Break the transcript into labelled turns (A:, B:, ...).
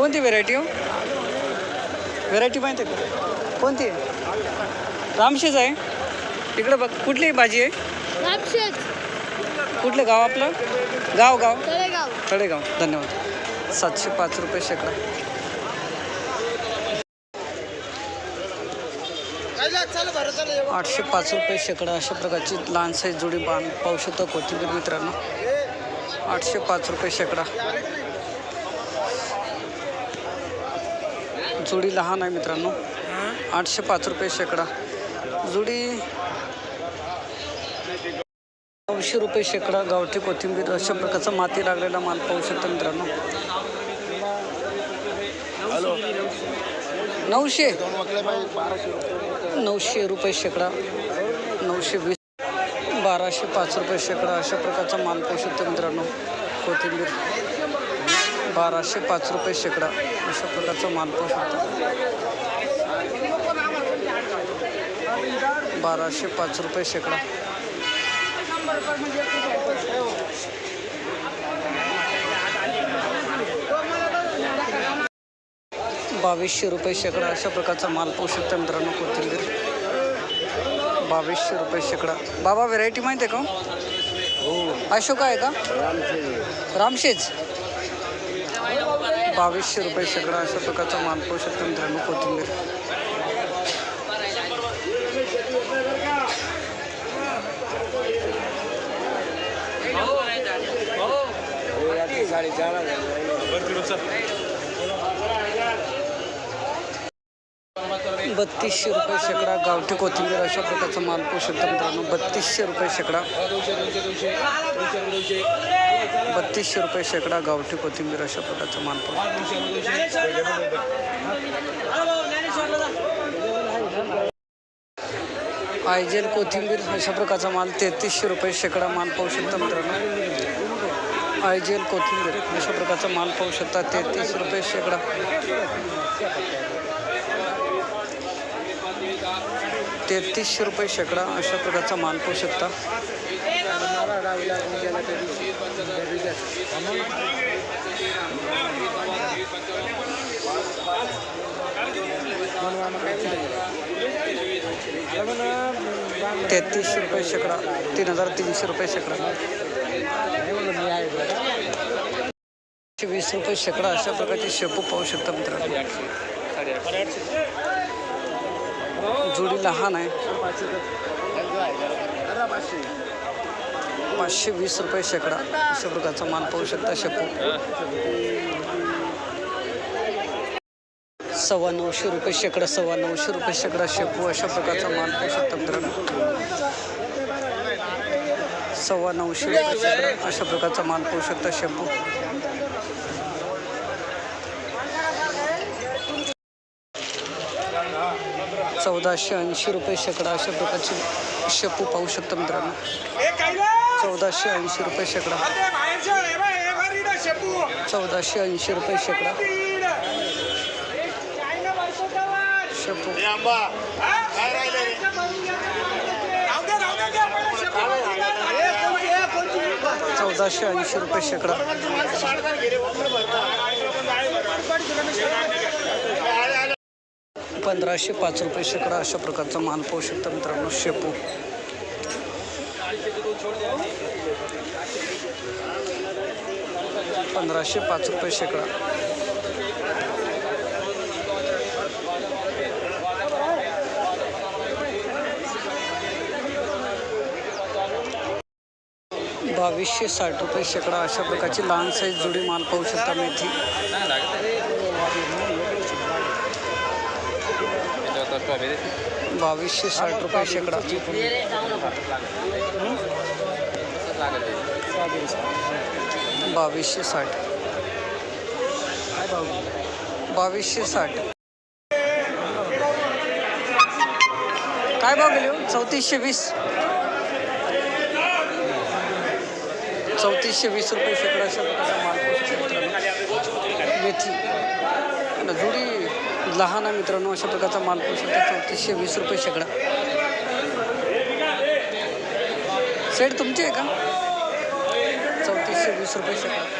A: कोणती व्हेरायटी हो? व्हेरायटी माहिती आहे का? कोणती? आहे रामशेज आहे. इकडं बघ कुठली भाजी आहे?
B: रामशेज.
A: कुठलं गाव आपलं? गाव गाव?
B: तळेगाव.
A: धन्यवाद. सातशे पाच रुपये शेकडा. आठशे पाच रुपये शेकडा अशा प्रकारची लहान साईज जोडी बाण पाहू शकतो कोथिंबीर मित्रांनो. आठशे पाच रुपये शेकडा. जोडी लहान आहे मित्रांनो. आठशे पाच रुपये शेकडा. जोडी नऊशे रुपये शेकडा गावठी कोथिंबीर अशा प्रकारचा माती लागलेला माल पाहू शकता मित्रांनो. नऊशे? नऊशे रुपये शेकडा. नऊशे वीस बाराशे पाच रुपये शेकडा अशा प्रकारचा माल पाहू शकतो मित्रांनो. कोथिंबीर. बाराशे पाच रुपये शेकडा अशा प्रकारचा माल पाहू शकतो बाराशे पाच रुपये शेकडा. बावीसशे रुपये शेकडा अशा प्रकारचा माल पाहू शकता मित्रांनो कोथिंबीर. बावीसशे रुपये शेकडा. बाबा व्हेरायटी माहिती आहे का हो? अशोका आहे का? रामशेज. बावीसशे रुपये शेकडा अशा प्रकारचा माल पाहू शकता मित्रांनो कोथिंबीर. बत्तीसशे रुपये शेकडा गावठी कोथिंबीर अशा प्रकारचा माल पाहू शकता मित्रांनो बत्तीसशे रुपये शेकडा बत्तीसशे रुपये शेकडा गावठी कोथिंबीर अशा प्रकारचं माल आयजेल कोथिंबीर अशा प्रकारचा माल तेहतीसशे रुपये शेकडा माल पाहू शकता मित्रांनो. आयजेल कोथिंबीर अशा प्रकारचा माल पाहू शकता तेहतीस रुपये शेकडा. तेहतीसशे रुपये शेकडा अशा प्रकारचा माल पाहू शकता. तेहतीसशे रुपये शेकडा तीन हजार तीनशे रुपये शेकडा. वीस रुपये शेकडा अशा प्रकारचे शेपू पाहू शकता मित्रांनो. जोडी लहान आहे. पाचशे वीस रुपये शेकडा. अशा प्रकारचा माल पाहू शकता शेपू. सव्वा नऊशे रुपये शेकडा सव्वा नऊशे रुपये शेकडा शेपू. अशा प्रकारचा माल पाहू शकता मित्रांनो. सव्वा नऊशे रुपये शेकडा. अशा प्रकारचा माल पाहू शकता शेपू. चौदाशे ऐंशी रुपये शेकडा अशा प्रकारचे शेपू पाहू शकता मित्रांनो. चौदाशे ऐंशी रुपये शेकडा. चौदाशे ऐंशी रुपये शेकडा. शेपू. चौदाशे ऐंशी रुपये शेकडा. पंधराशे पाच रुपये शेकडा अशा प्रकारचा माल पाहू शकता मित्रांनो शेपू. पंधराशे पाच रुपये शेकडा. बावीसशे साठ रुपये शेकडा अशा प्रकारची लहान साईज जुडी माल पाहू शकता मेथी. बावीसशे साठ रुपये शेकडा. बावीसशे साठ. साठ. काय भाव गेले चौतीसशे वीस. चौतीसशे वीस रुपये शेकडा अशा माल. मेथी जुडी लहान आहे मित्रांनो अशा प्रकारचा माल पाहू शकता. चौतीसशे वीस रुपये शेकडा सेट तुमची आहे का? चौतीसशे वीस रुपये शेकडा